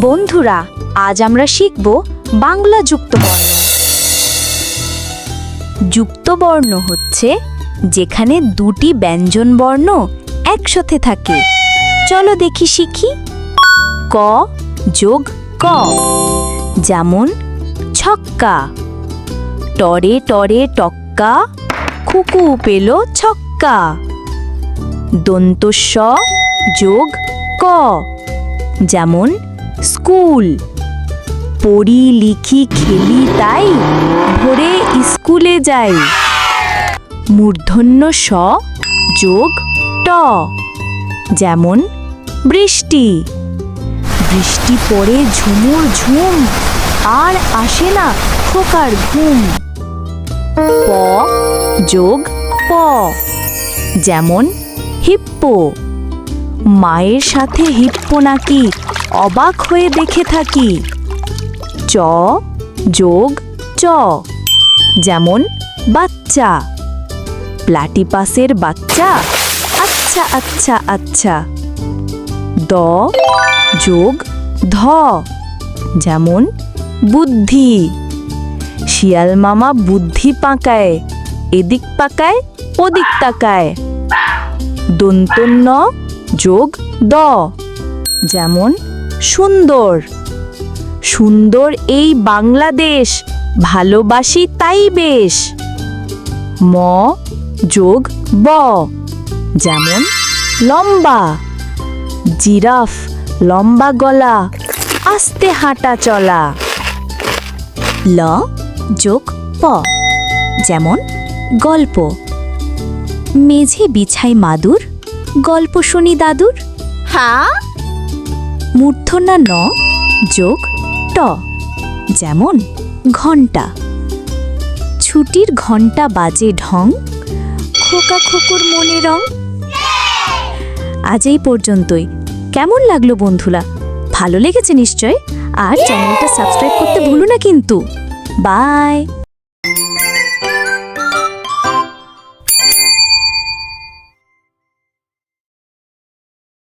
বন্ধুরা, আজ আমরা শিখব বাংলা যুক্তবর্ণ। যুক্তবর্ণ হচ্ছে যেখানে দুটি ব্যঞ্জন বর্ণ একসাথে থাকে। চলো দেখি শিখি। ক যোগ ক, যেমন ছক্কা। টরে টরে টক্কা, খুকু পেল ছক্কা। দন্তস্ব যোগ ক, যেমন স্কুল। পড়ি লিখি খেলি তাই ভোরে স্কুলে যাই। মূর্ধন্য স যোগ ট, যেমন বৃষ্টি। বৃষ্টি পড়ে ঝুমুর ঝুম, আর আসে না খোকার ঘুম। প যোগ প, যেমন হিপ্পো। মায়ের সাথে হিপ্পো নাকি অবাক হয়ে দেখে থাকি। চ যোগ চ। যেমন, বাচ্চা। প্লাটিপাসের বাচ্চা। আচ্ছা আচ্ছা আচ্ছা। দ যোগ ধ। যেমন, বুদ্ধি। শিয়াল মামা বুদ্ধি পাকায়, এদিক পাকায়, ওদিক তাকায়। দন্তন্য যোগ দ। যেমন সুন্দর। সুন্দর এই বাংলাদেশ, ভালোবাসি তাই বেশ। ম যোগ ব, যেমন লম্বা। জিরাফ, লম্বা গলা, আস্তে হাঁটা চলা। ল যোগ প, যেমন গল্প। মেঝে বিছাই মাদুর, গল্প শুনি দাদুর। হ্যাঁ মূর্ধনা ন যোগ ট, যেমন ঘণ্টা ছুটির ঘণ্টা বাজে ঢং, খোকা খোকুর মনে রং। আজ এই পর্যন্তই। কেমন লাগল বন্ধুরা? ভালো লেগেছে নিশ্চয়? আর চ্যানেলটা সাবস্ক্রাইব করতে ভুলো না কিন্তু। বাই!